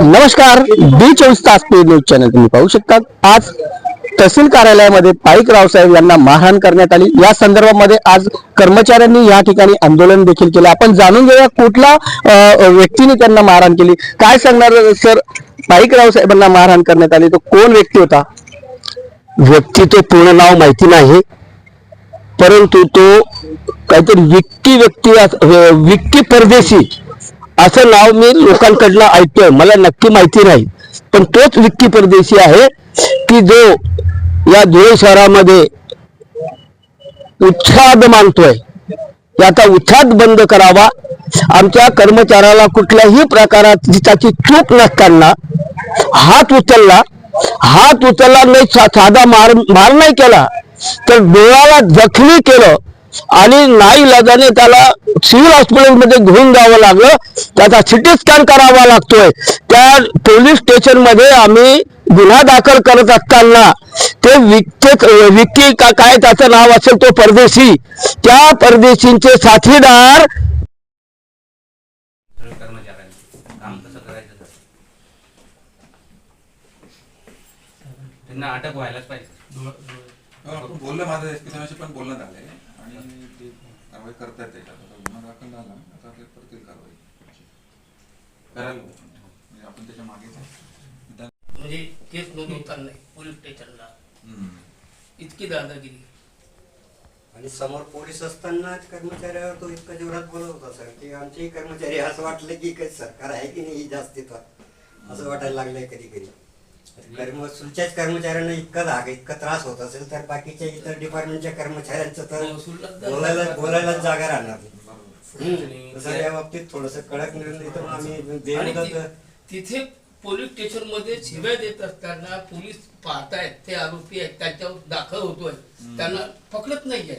नमस्कार डी चोवीस तास पे न्यूज चॅनल तुम्ही पाहू शकता आज तहसील कार्यालयामध्ये पाईक रावसाहेब यांना मारहाण करण्यात आली. या संदर्भामध्ये आज कर्मचाऱ्यांनी या ठिकाणी आंदोलन देखील केलं. आपण जाणून घेऊया कुठला व्यक्तीने त्यांना मारहाण केली. काय सांगणार सर? पाईक रावसाहेबांना मारहाण करण्यात आली. तो कोण व्यक्ती होता? व्यक्ती तो पूर्ण नाव माहिती नाही. परंतु तो काहीतरी विक्की व्यक्ती अस- परदेशी. असं नाव मी लोकांकडनं ऐकतोय. मला नक्की माहिती नाही. पण तोच विक्की परदेशी आहे की जो या धुळे शहरामध्ये उच्छाद मानतोय. याचा उच्छाद बंद करावा. आमच्या कर्मचाऱ्याला कुठल्याही प्रकारात त्याची चूक नसताना हात उचलला. हात उचलला नाही सा- साधा मार मार नाही केला. तर डोळ्याला जखमी केलं. आणि नाही लगाने त्याला सिव्हिल हॉस्पिटलमध्ये घेऊन जावं लागलं. त्याचा सिटी स्कॅन करावा लागतोय. त्या पोलीस स्टेशनमध्ये आम्ही गुन्हा दाखल करत असताना ते विक्की का काय त्याचं नाव असेल तो परदेशी. त्या परदेशींचे साथीदार त्यांना अटक व्हायलाच पाहिजे. हो, आपण बोललो माझं एसपी पण बोलणं झालंय. आणि ते कारवाई करतायत त्याच्यात गुन्हा दाखल झाला आता ते करतील कारवाई करायला. म्हणजे आपण त्याच्या मागेच आहे. म्हणजे केस नोंदवताना नाही पोलीस स्टेशनला. इतकी दादागिरी. आणि समोर पोलीस असताना कर्मचाऱ्यावर तो इतका जोरात बोलत होता सर की आमचे कर्मचारी असं वाटलं की काही सरकार आहे की नाही जास्तीत असं वाटायला लागलंय कधी कधी कर्म सुलच्याच कर्मचाऱ्यांना इतका धाक इतका त्रास होत असेल तर बाकीच्या इतर डिपार्टमेंटच्या कर्मचाऱ्यांचं तर जागा बोलायला. बोलायलाच जागा राहणार नाही. तसं या बाबतीत थोडस कडक निर्णय तर आम्ही तिथे पोलीस स्टेशनमध्ये शिव्या देत असताना पोलीस पाहतायत ते आरोपी आहेत त्यांच्यावर दाखल होतोय. त्यांना पकडत नाहीये.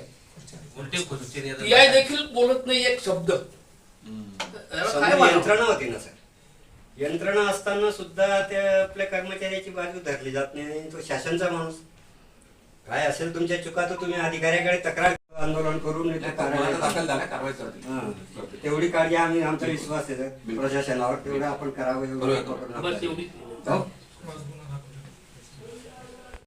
देखील बोलत नाही एक शब्द? यंत्रणा होती ना सर. यंत्रणा असताना सुद्धा त्या आपल्या कर्मचाऱ्याची बाजू धरली जात नाही आणि तो शासनचा माणूस. काय असेल तुमच्या चुका तर तुम्ही अधिकाऱ्याकडे तक्रार आंदोलन करून. तेवढी काळजी आम्ही आमचा विश्वास आहे. प्रशासनावर तेवढं आपण करावं